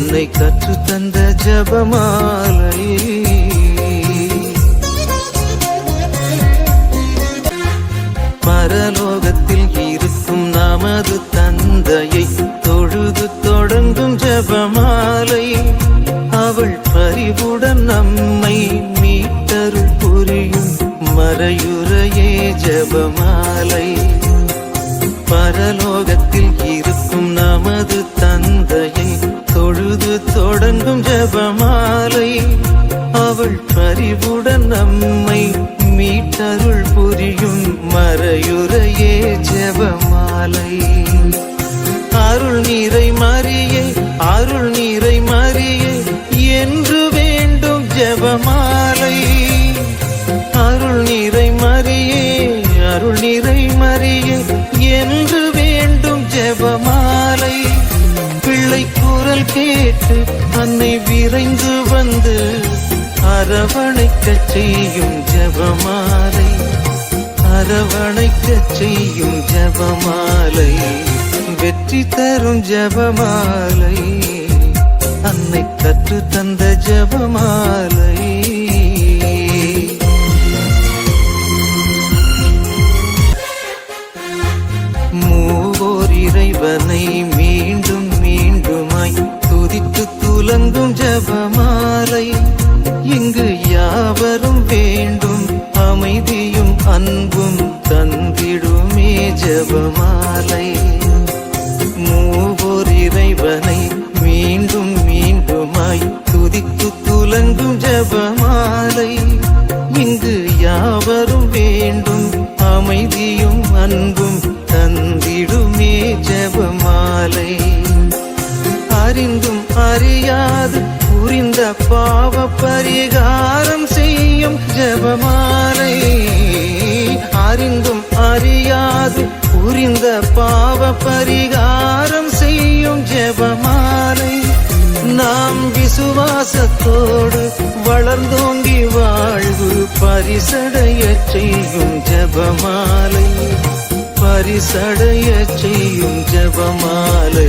தன்னை கற்று தந்த ஜபமாலை. பரலோகத்தில் இருக்கும் நமது தந்தையை தொழுது தொடங்கும் ஜபமாலை. அவள் பறிவுடன் நம்மை மீட்டருள் புரியும் மறையுறையே ஜபமாலை. பரலோகத்தில் இருக்கும் தொடங்கும் ஜபமாலை அவள் பறிவுடன் நம்மை மீட்டருள் புரியும் மறையுறையே ஜபமாலை. அருள் நீரை மாறியே அருள் நீரை மாறியே என்று வேண்டும் ஜபமாலை. அருள் நீரை மாறியே அருள் நீரை மாறியே குரல் கேட்டு அன்னை விரைந்து வந்து அரவணைக்க செய்யும் ஜபமாலை. அரவணைக்க செய்யும் ஜபமாலை. வெற்றி தரும் ஜபமாலை. அன்னை கற்று தந்த ஜபமாலை. மூவோர் இறைவனை மீண்டும் முழங்கும் ஜபமாலை இங்கு யாவரும் வேண்டும். அமைதியும் அன்பும் தந்திடுமே ஜபமாலை. மூவோர் இறைவனை மீண்டும் மீண்டுமாய் துதித்து துலங்கும் ஜபமாலை. இங்கு யாவரும் வேண்டும். அமைதியும் அன்பும் தந்தி அறியாது புரிந்த பாவ பரிகாரம் செய்யும் ஜபமாலை. அறிந்தும் அறியாது. புரிந்த பாவ பரிகாரம் செய்யும் ஜபமாலை. நாம் விசுவாசத்தோடு வளர்ந்தோங்கி வாழ்வு பரிசடைய செய்யும் ஜபமாலை. பரிசடைய செய்யும் ஜபமாலை.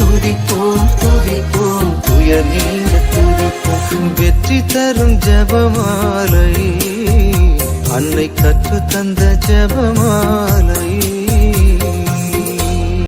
துதிப்போம் துதிப்போம் துயர் நீங்க துதிப்போம். வெற்றி தரும் ஜபமாலை அன்னை கற்று தந்த ஜபமாலை.